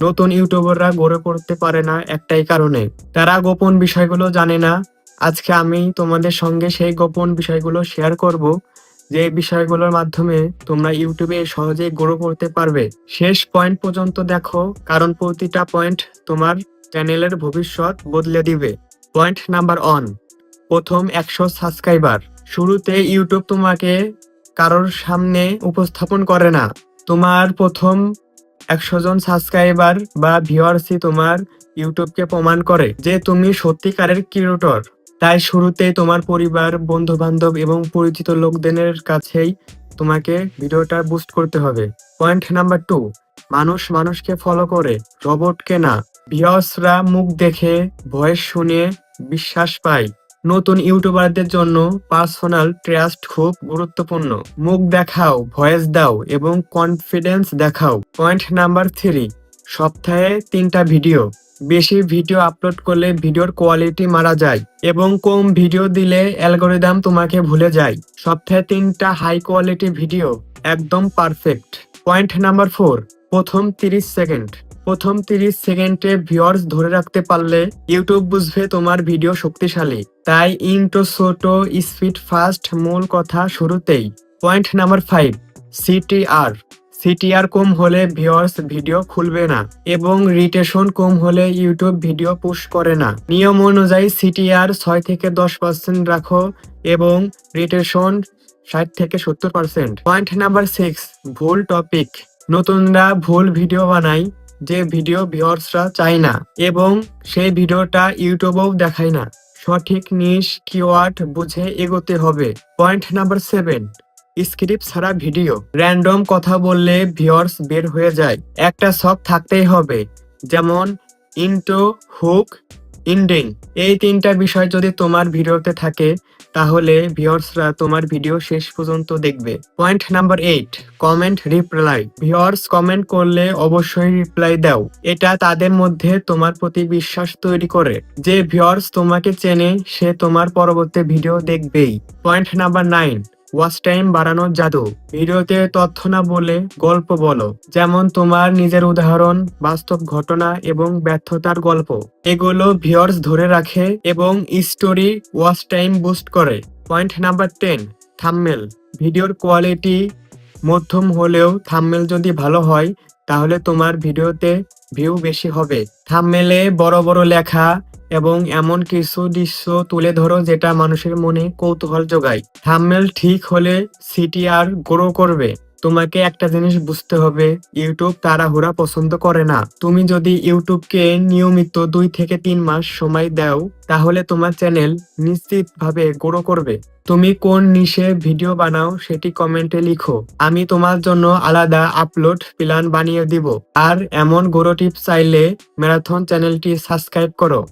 নতুন ইউটিউবাররা গড়ে পড়তে পারে না একটাই কারণে। তারা গোপন বিষয়গুলো জানে না। আজকে আমি তোমাদের সঙ্গে সেই গোপন বিষয়গুলো শেয়ার করব, যে বিষয়গুলোর মাধ্যমে তোমরা ইউটিউবে সহজেই গড়ে পড়তে পারবে। শেষ পয়েন্ট পর্যন্ত দেখো, কারণ প্রতিটা পয়েন্ট তোমার চ্যানেলের ভবিষ্যৎ বদলে দিবে। পয়েন্ট নাম্বার ওয়ান প্রথম একশো সাবস্ক্রাইবার শুরুতে ইউটিউব তোমাকে কারোর সামনে উপস্থাপন করে না। তোমার প্রথম একশো জন সাবস্ক্রাইবার বা ভিউয়ার্সই তোমার ইউটিউবকে প্রমাণ করে যে তুমি সত্যিকারের ক্রিয়েটর তাই শুরুতে তোমার পরিবার বন্ধু বান্ধব এবং পরিচিত লোকদের কাছেই তোমাকে ভিডিওটা বুস্ট করতে হবে। পয়েন্ট নাম্বার টু মানুষ মানুষকে ফলো করে রবটকে না ভিউয়ার্সরা মুখ দেখে ভয়েস শুনে, বিশ্বাস পায়। নতুন ইউটিউবারদের জন্য পার্সোনাল ট্রাস্ট খুব গুরুত্বপূর্ণ। মুখ দেখাও, ভয়েস দাও এবং কনফিডেন্স দেখাও। পয়েন্ট নাম্বার থ্রি, সপ্তাহে তিনটা ভিডিও। বেশি ভিডিও আপলোড করলে ভিডিওর কোয়ালিটি মারা যায় এবং কম ভিডিও দিলে অ্যালগোরিদম তোমাকে ভুলে যায়। সপ্তাহে তিনটা হাই কোয়ালিটি ভিডিও, একদম পারফেক্ট। পয়েন্ট নাম্বার ফোর প্রথম তিরিশ সেকেন্ড। প্রথম তিরিশ সেকেন্ডে ভিউয়ার্স ধরে রাখতে পারলে ইউটিউব বুঝবে তোমার ভিডিও শক্তিশালী। তাই ইন্টো ছোট স্পিড ফাস্ট মূল কথা শুরুতেই। Point number five CTR CTR কম হলে ভিউয়ার্স ভিডিও খুলবে না এবং রিটেশন কম হলে ইউটিউব ভিডিও পুশ করে না। নিয়ম অনুযায়ী সিটিআর ছয় থেকে দশ পার্সেন্ট রাখো এবং রিটেশন ষাট থেকে সত্তর পার্সেন্ট পয়েন্ট নাম্বার সিক্স ভুল টপিক নতুনরা ভুল ভিডিও বানায় যে ভিডিও ভিউয়ার্সরা চায় না এবং সেই ভিডিওটা ইউটিউবেও দেখায় না। সঠিক নিশ, কিওয়ার্ড বুঝে এগোতে হবে। পয়েন্ট নাম্বার সেভেন, স্ক্রিপ্ট ছাড়া ভিডিও। র্যান্ডম কথা বললে ভিউয়ার্স বের হয়ে যায়। একটা শখ থাকতেই হবে। যেমন ইন্টো হুক ইন্ডিং। এই তিনটা বিষয় যদি তোমার ভিডিওতে থাকে, তাহলে ভিউয়ার্সরা তোমার ভিডিও শেষ পর্যন্ত দেখবে। Point number eight, comment reply. Viewers, comment করলে অবশ্যই রিপ্লাই দাও। এটা তাদের মধ্যে তোমার প্রতি বিশ্বাস তৈরি করে। যে ভিউয়ার্স তোমাকে চেনে, সে তোমার পরবর্তী video দেখবেই। Point number nine watch time বাড়ানোর জাদু। ভিডিওতে তথ্য না বলে গল্প বলো। যেমন তোমার নিজের উদাহরণ, বাস্তব ঘটনা এবং ব্যর্থতার গল্প। এগুলো ভিউয়ার্স ধরে রাখে এবং স্টোরি ওয়াচ টাইম বুস্ট করে। Point number ten, thumbnail. ভিডিওর কোয়ালিটি মধ্যম হলেও থাম্মেল যদি ভালো হয়, তাহলে তোমার ভিডিওতে ভিউ বেশি হবে। থাম্মেলে বড় বড় লেখা এবং এমন কিছু দৃশ্য তুলে ধরো যেটা মানুষের মনে কৌতূহল যোগায়। থাম্বনেল ঠিক হলে সিটিআর গ্রো করবে। তোমাকে একটা জিনিস বুঝতে হবে, ইউটিউব তাড়াহুড়া পছন্দ করে না। তুমি যদি ইউটিউবকে নিয়মিত দুই থেকে তিন মাস সময় দাও, তাহলে তোমার চ্যানেল নিশ্চিতভাবে গ্রো করবে। তুমি কোন নিশে ভিডিও বানাও সেটি কমেন্টে লিখো। আমি তোমার জন্য আলাদা আপলোড প্ল্যান বানিয়ে দিব। আর এমন গোরো টিপস চাইলে ম্যারাথন চ্যানেলটি সাবস্ক্রাইব করো।